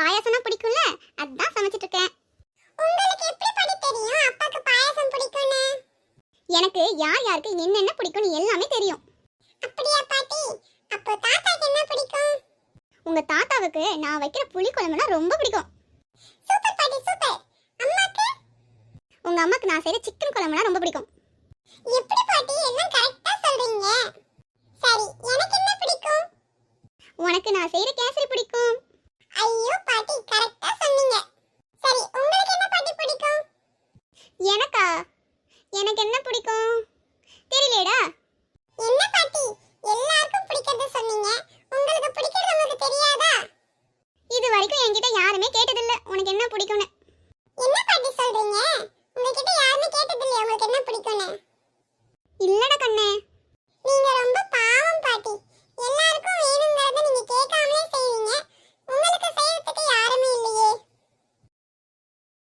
பாயாசம்னா பிடிக்கும்ல? அதான் சமைச்சிட்டு இருக்கேன் உங்களுக்கு எப்படி பாட்டி தெரியும்? அப்பாக்கு பாயாசம் பிடிக்கும்னு? எனக்கு யார் யாருக்கு என்னென்ன பிடிக்கும்னு எல்லாமே தெரியும். அப்படியா பாட்டி? அப்போ தாத்தாக்கு என்ன பிடிக்கும்? உங்க தாத்தாவுக்கு நான் வைக்கிற புளி குழம்புனா ரொம்ப பிடிக்கும். சூப்பர் பாட்டி சூப்பர். அம்மாக்கு? உங்க அம்மாக்கு நான் செய்யற சிக்கன் குழம்புனா ரொம்ப பிடிக்கும். எப்படி பாட்டி? எல்லாம் கரெக்டா சொல்றீங்க. சரி எனக்கு என்ன பிடிக்கும்? உனக்கு நான் செய்யற எனக்கா? எனக்கு என்ன பிடிக்கும்? தெரியலடா என்ன பாட்டி? எல்லாருக்கும் பிடிக்கிறது சொன்னீங்க. உங்களுக்கு பிடிக்கிறது உங்களுக்கு தெரியாதா? இது வரைக்கும் என்கிட்ட யாருமே கேட்டதில்ல. உனக்கு என்ன பிடிக்கும்னு?